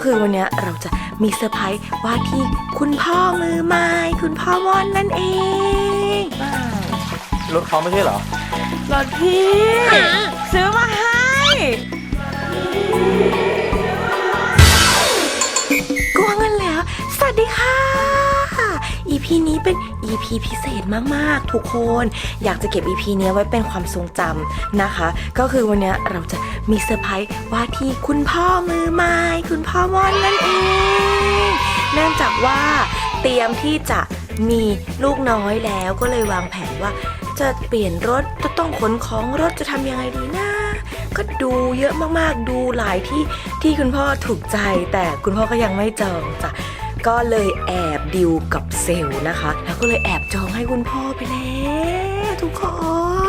ก็คือวันเนี้ยเราจะมีเซอร์ไพรส์ว่าที่คุณพ่อมือใหม่คุณพ่อมอนนั่นเองว้าวรถเขาไม่ใช่เหรอ รถพี่ ซื้อมาให้กวางกันแล้ว สวัสดีค่ะ EP นี้เป็น EP พิเศษมากๆ ทุกคน อยากจะเก็บ EP นี้ไว้เป็นความทรงจำนะคะ ก็คือวันนี้เราจะมีเซอร์ไพรส์ว่าที่คุณพ่อมือใหม่คุณพ่อมอนนั่นเอง เนื่องจากว่าเตรียมที่จะมีลูกน้อยแล้วก็เลยวางแผนว่า จะเปลี่ยนรถจะต้องขนของรถจะทำยังไงดีนะก็ดูเยอะมากๆดูหลายที่ที่คุณพ่อถูกใจ แต่คุณพ่อก็ยังไม่จองจ้ะ ก็เลยแอบดิวกับเซลล์นะคะ แล้วก็เลยแอบจองให้คุณพ่อไปแล้วทุกค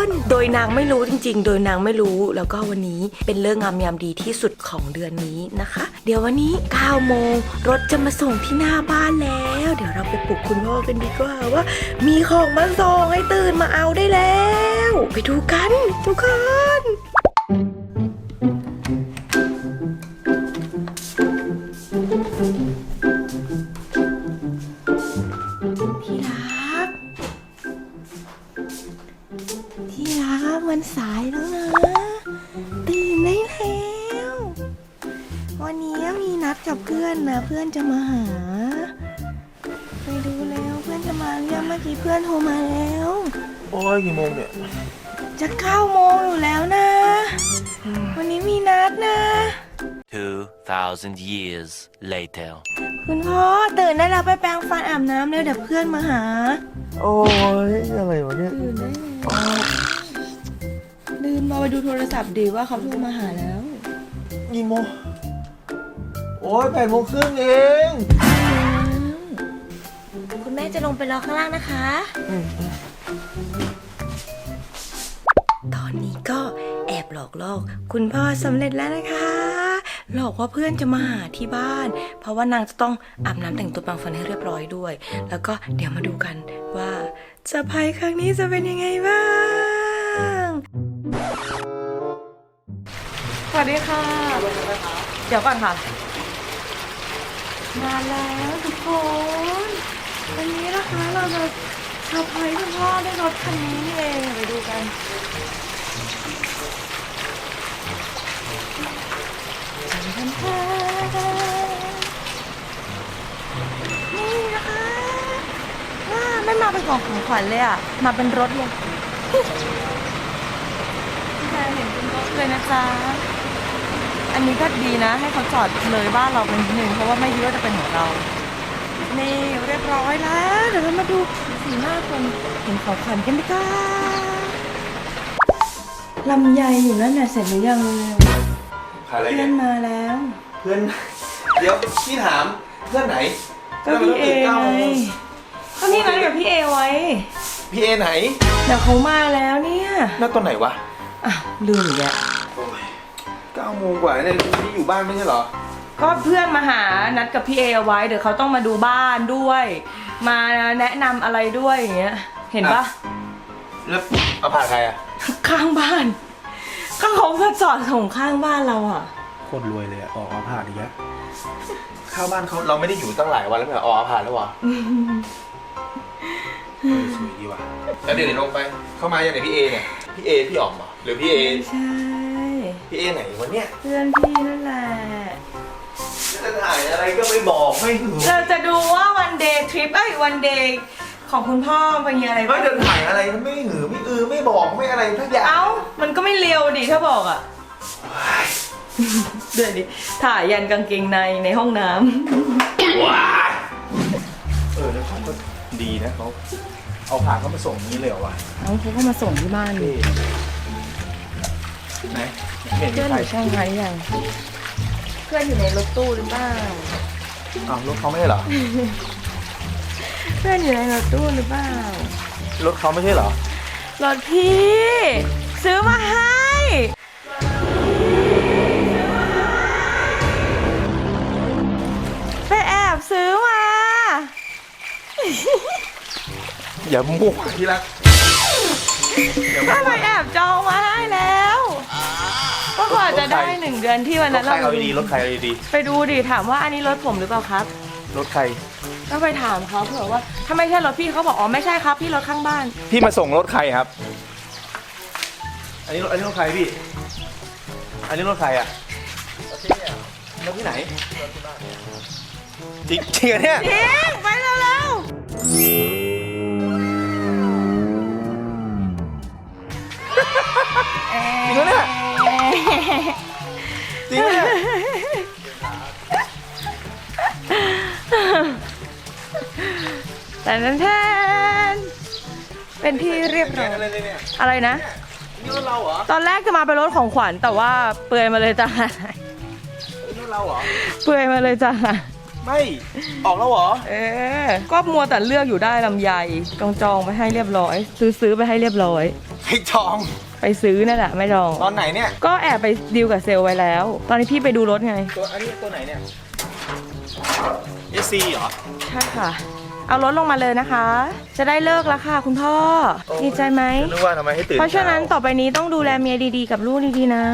น โดยนางไม่รู้จริง ๆ โดยนางไม่รู้ แล้วก็วันนี้เป็นเรื่องงามยามดีที่สุดของเดือนนี้นะคะ เดี๋ยววันนี้9โมงรถจะมาส่งที่หน้าบ้านแล้ว เดี๋ยวเราไปปลุกคุณพ่อกันดีกว่าว่า มีของมาส่งให้ตื่นมาเอาได้แล้ว ไปดูกันทุกคนที่ จะเก้าโมงอยู่แล้วนะ วันนี้มีนัดนะ 2,000 years later. คุณพ่อตื่นได้แล้วไปแปรงฟันอาบน้ำแล้วเดี๋ยวเพื่อนมาหา โอ้ยอะไรวะเนี่ยตื่นได้แล้วลืมมาไปดูโทรศัพท์ดีว่าเขาโทรมาหาแล้ว กี่โมงโอ้ยแปดโมงครึ่งเองคุณแม่จะลงไปรอข้างล่างนะคะตอนนี้ ก็แอบหลอกล่อคุณพ่อสำเร็จแล้วนะคะ หลอกว่าเพื่อนจะมาหาที่บ้าน เพราะว่านางจะต้องอาบน้ำแต่งตัวแปรงฟันให้เรียบร้อยด้วย แล้วก็เดี๋ยวมาดูกันว่าเซอร์ไพร์ครั้งนี้จะเป็นยังไงบ้าง สวัสดีค่ะ เดี๋ยวก่อนค่ะ มาแล้วทุกคน วันนี้นะคะเราจะเซอร์ไพรส์คุณพ่อด้วยรถคันนี้นี่เอง ไปดูกัน นี่นะคะว้าไม่มาเป็นของของขวัญเลยอะ มาเป็นรถเลยพี่แพรเห็นเป็นรถเลยนะจ๊ะ อันนี้ก็ดีนะ ให้เขาจอดเลยบ้านเราเป็นนิดนึงเพราะว่าไม่คิดว่าจะเป็นของเรา นี่เรียบร้อยแล้ว เดี๋ยวเรามาดูสีหน้าคนเห็นของขวัญกันดีกว่าลำไยอยู่นั่นน่ะเสร็จหรือยัง ขายอะไรเพื่เนี่อยนมาแล้ว เพื่อน เดี๋ยวพี่ถามเพื่อนไหนก็พี่เอไงก็นี่นัดกับพี่เอไว้ พี่เอไหนเดี๋ยวเขามาแล้วเนี่ย นัดตอนไหนวะอะลืมอีกแล้วโอ้ยเก้าโมงกว่าเนี่ยพี่อยู่บ้านไม่ใช่เหรอ ก็เพื่อนมาหานัดกับพี่เอเอาไว้ เดี๋ยวเขาต้องมาดูบ้านด้วย มาแนะนำอะไรด้วยอย่างเงี้ย เห็นปะแล้วเอาผ่านใครอะ ข้างบ้าน ก็เขามาจอดของข้างบ้านเราอะ โคตรรวยเลยอะออกเอาผ่านอีกแล้วข้าวบ้านเขาเราไม่ได้อยู่ตั้งหลายวันแล้วไม่เหรอออกเอาผ่านแล้ววะเออสวยดีว่ะแล้วเดี๋ยวเดี๋ยวลงไป เข้ามาอย่างไหนพี่เอเนี่ยพี่เอพี่ออกเหรอหรือพี่เอใช่ พี่เอไหนวะเนี่ยเพื่อนพี่นั่นแหละ จะถ่ายอะไรก็ไม่บอกไม่รู้เราจะดูว่าวันเดย์ทริปเอ้ยวันเดย์ ของคุณพ่อเป็นยังไงไม่บ้างจะถ่ายอะไรไม่หือไม่อือไม่บอกไม่อะไรทุกอย่างเอ้า มันก็ไม่เลียวดิถ้าบอกอะ เดี๋ยวดิ ถ่ายยันกางเกงในในห้องน้ว้ายเออแล้วเขาก็ดีนะเขาเอาผ่านเขามาส่งนี้เลยเหรอวะำเอาเขาก็มาส่งที่บ้านเท่ไหนไม่เห็นเพื่มีอนอใครยู่ช่างไทยยังเพื่อนอยู่ในรถตู้หรือเปล่า อ้าวรถเขาไม่ใช่เหรอ เพื่อนอยู่ในรถตู้หรือเปล่า รถเขาไม่ใช่เหรอ รถพี่ ซื้อมาให้ ไปแอบซื้อมา อย่ามั่วที่รักอย่าก็มั่ว ไปแอบจองมาให้แล้ว ก็กว่าจะได้รถใคร หนึ่งเดือนที่วันรนั้ถนใครเราเอาดีรถใครเอาดีไปดูดิถามว่าอันนี้รถผมหรือเปล่าครับ รถใคร ก็ไปถามเขาเผื่อว่าถ้าไม่ใช่รถพี่เขาบอกอ๋อไม่ใช่ครับพี่รถข้างบ้าน พี่มาส่งรถใครครับ อันนี้รถอันนี้รถใครพี่ อันนี้รถใครอะรถที่ไหนจริงจริงเหรอเนี่ย เอ๊ะไปเร็วจริงเหรอเนี่ยๆจริงเหรอเนี่ย แต่นั้นแทนเป็นที่เรียบร้อยอะไรเนี่ยอะไรนะ นี่รถเราเหรอตอนแรกจะมาเป็นรถของขวัญแต่ว่าเปลือยมาเลยจ้ะนี่รถเราเหรอ เปลือยมาเลยจ้ะไม่ ออกแล้วเหรอ เออ ก็มัวแต่เลือกอยู่ได้ลำไยจองจองๆไปให้เรียบร้อย ซื้อซื้อไปให้เรียบร้อย ให้จอง ไปซื้อนั่นแหละไม่จอง ตอนไหนเนี่ย ก็แอบไปดีลกับเซลล์ไว้แล้ว ตอนนี้พี่ไปดูรถไง ตัวอันนี้ตัวไหนเนี่ย SC เหรอ ใช่ค่ะ เอารถลงมาเลยนะคะ จะได้เลิกแล้วค่ะ คุณพ่อ ดีใจไหม นึกว่าทำไมให้ตื่นเพราะฉะนั้นช้ต่อไปนี้ต้องดูแลเมียดีๆ กับลูกดีๆนะ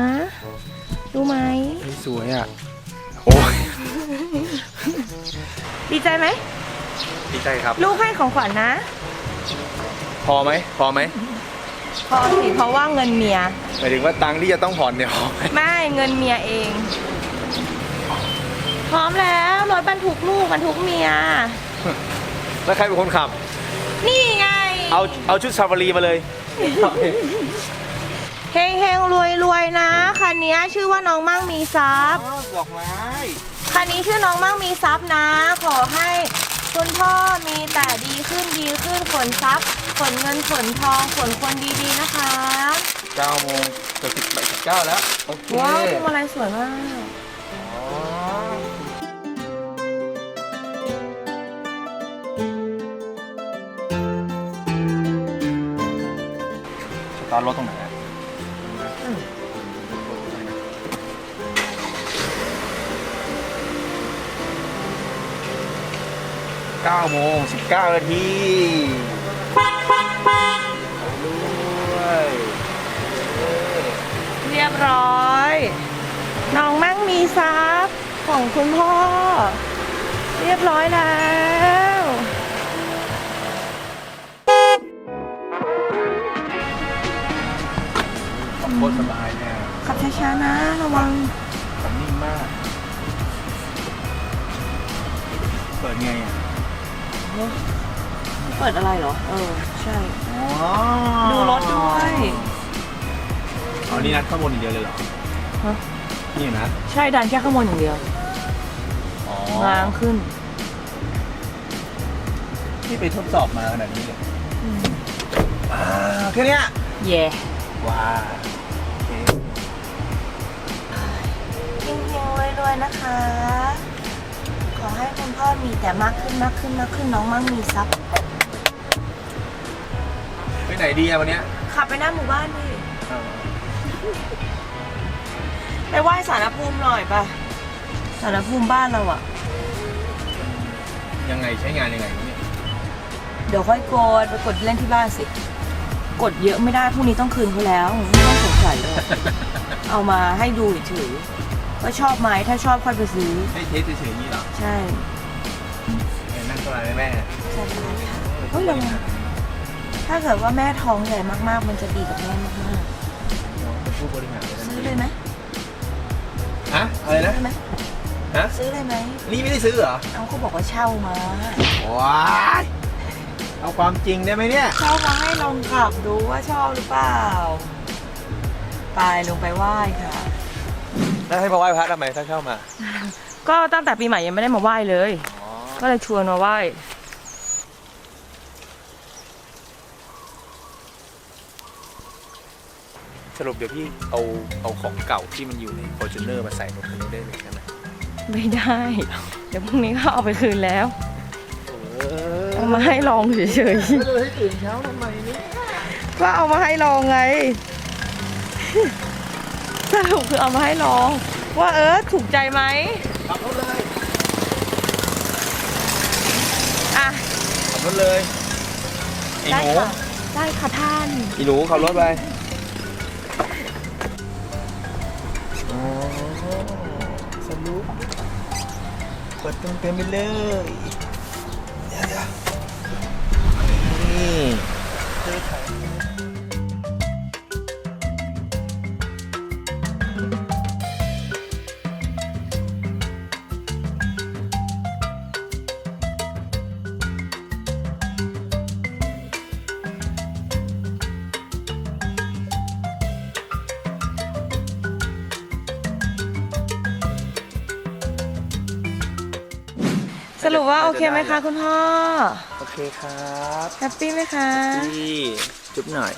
รู้ไหมเฮ้ยสวยอะ โอ้ยดีใจไหม ดีใจครับ ลูกให้ของขวัญนะ พอไหม พอไหม พอสิ เพราะว่าเงินเมีย หมายถึงว่าตังค์ที่จะต้องผ่อนเนี่ยพอไหมไม่ เงินเมียเอง พร้อมแล้วรถบรรทุกลูกบรรทุกเมีย แล้วใครเป็นคนขับ นี่ไง เอาเอาชุดซาฟารีมาเลย เฮงเฮงรวยรวยๆนะ คันนี้ชื่อว่าน้องมั่งมีทรัพย์ดอกไม้ คันนี้ชื่อน้องมั่งมีทรัพย์นะ ขอให้คุณพ่อมีแต่ดีขึ้นดีขึ้นขนทรัพย์ขนเงินขนทองขนคนดีๆนะคะ9โมงเกือบสิบแปดสิบเก้าแล้ว โอเคว้าวพวงมาลัยสวยมาก สตาร์ทรถตรงไหนอะเก้าโมงสิบเก้านาทีด้วยเรียบร้อย น้องมั่งมีทรัพย์ของคุณพ่อ เรียบร้อยแล้ว ขับโคตรสบายเนี่ยขับช้าๆนะ ระวังขับนิ่งมาก เปิดไงอะเปิดอะไรเหรอ เออ ใช่อ๋อดูรถด้วยอ๋อนี่นัดข้างบนอย่างเดียวเลยเหรอ ฮะ นี่นะ ใช่ดันแค่ข้างบนอย่างเดียวอ๋อง้างขึ้น ที่ไปทดสอบมาขนาดนี้เลยอ่าแค่เนี้ยเย่ ว้าโอเคเฮงๆรวยๆนะคะ ขอให้คุณพ่อมีแต่มากขึ้นมากขึ้นมากขึ้นน้องมั่งมีทรัพย์ ไปไหนดีอะวันเนี้ยขับไปหน้าหมู่บ้านดิอ่าไปไหว้สารภูมิหน่อยป่ะสารภูมิบ้านเราอะยังไงใช้งานยังไงวะเนี่ยเดี๋ยวค่อยกดไปกดเล่นที่บ้านสิ กดเยอะไม่ได้พรุ่งนี้ต้องคืนเขาแล้วไม่ต้องสงสัยเลยเอามาให้ดูเฉยๆว่าชอบไหมถ้าชอบค่อยไปซื้อ ให้เทสเฉยๆอย่างนี้เหรอใช่เออนั่งสบายไหมแม่ใช่ค่ะเฮ้ยระวังถ้าเกิดว่าแม่ท้องใหญ่มากๆ มันจะดีกับแม่มากเป็นผู้บริหารเลยๆนะซื้อเลยไหมฮะอะไรนะซื้อไหมฮะซื้อเลยไหมนี่ไม่ได้ซื้อเหรอเอาเขาบอกว่าเช่ามาว้าย เอาความจริงได้ไหมเนี่ยเช่ามาให้ลองขับดูว่าชอบหรือเปล่าไปลงไปไหว้ค่ะ แล้วให้มาไหว้พระทำไมถ้าเข้ามา ก็ตั้งแต่ปีใหม่ยังไม่ได้มาไหว้เลยอ๋อก็เลยชวนมาไหว้สรุปเดี๋ยวพี่เอาเอาของเก่าที่มันอยู่ใน f o r t u n e r มาใส่รถคันนี้ได้เลยใช่ไหมไม่ได้ เดี๋ยวพรุ่งนี้เขาเอาไปคืนแล้วเออเอา มาให้ลองเฉยแล้วจะให้ตื่นเช้าทำไมเนี่ยๆก็เอามาให้ลองไงสรุปคือเอามาให้ลอง ว่าเออถูกใจไหมขับรถเลยอะขับรถเลยไอ้ได้หนูค่ะได้ค่ะท่านไอ้หนูขับรถไปอ๋อสรุปเปิดเต็มๆไปเลย สรุปว่าโอเคไหมคะคุณพ่อ โอเคครับแฮปปี้ไหมคะพี่จุ๊บหน่อย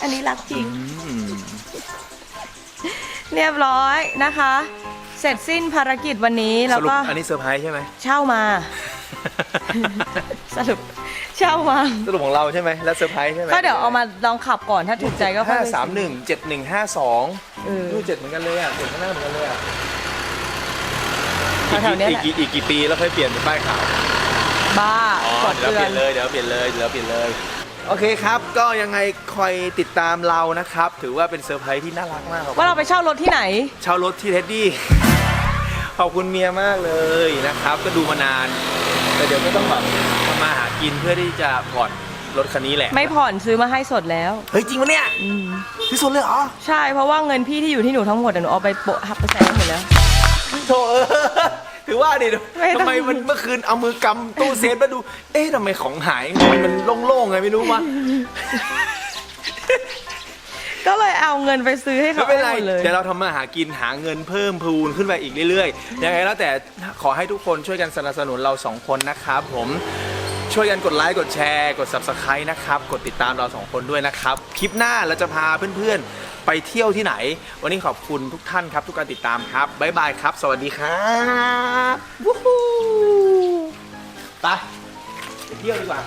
อันนี้รักจริงอืมเรียบร้อยนะคะ เสร็จสิ้นภารกิจวันนี้สแล้วรุปก็อันนี้เซอร์ไพรส์ใช่ไหม เช่ามา สรุปเช่ามา สรุปของเราใช่ไหม แล้วเซอร์ไพรส์ใช่ไหมก็เดี๋ยวเอามาลองขับก่อนถ้าถูกใจก็ค่อห้ายไปสามหนึ่งเจ็ดหนึ่งห้าสองเออ ดูเจ็ดเหมือนกันเลยอะเจ็ดข้างหน้าเหมือนกันเลยอะ แถวๆเนี้ยอีแหกละกี่อีกกี่ปีแล้วค่อยเปลี่ยนเป็นป้ายขาวบ้าอ๋อกดเดี๋ยวเตืเปอลี่น ยนเลยเดี๋ยวเปลี่ยนเลยเดี๋ยวเปลี่ยนเลย โอเคครับ ก็ยังไงคอยติดตามเรานะครับ ถือว่าเป็นเซอร์ไพรส์ที่น่ารักมากครับ ว่าเราไปเช่ารถที่ไหน เช่ารถที่เท็ดดี้ ขอบคุณเมียมากเลยนะครับ ก็ดูมานาน แต่เดี๋ยวก็ต้องแบบทำมาหากินเพื่อที่จะผ่อนรถคันนี้แหละ ไม่ผ่อนซื้อมาให้สดแล้ว เฮ้ย จริงปะเนี่ยอืม ที่สุดเลยเหรอ ใช่เพราะว่าเงินพี่ที่อยู่ที่หนูทั้งหมดอะหนูเอาไปโปะหักไปใส่หมดแล้ว โถเออถือว่าดิไม่ต้อง ทำไมมันเมื่อคืนเอามือกำตู้เซฟมาดู เอ๊ะทำไมของหายเงินมันโล่งๆไงไม่รู้วะก็เลยเอาเงินไปซื้อให้ไม่เขาเป็นไรหมดเลย เดี๋ยวเราทำมาหากินหาเงินเพิ่มพูนขึ้นไปอีกเรื่อยๆยังไงแล้วแต่ขอให้ทุกคนช่วยกันสนับสนุนเราสองคนนะครับผม ช่วยกันกดไลค์กดแชร์กด subscribe นะครับ กดติดตามเราสองคนด้วยนะครับ คลิปหน้าเราจะพาเพื่อนๆ ไปเที่ยวที่ไหน วันนี้ขอบคุณทุกท่านครับ ทุกการติดตามครับบ๊ายบายครับ สวัสดีครับวู้ฮู้ไปไปเที่ยวดีกว่า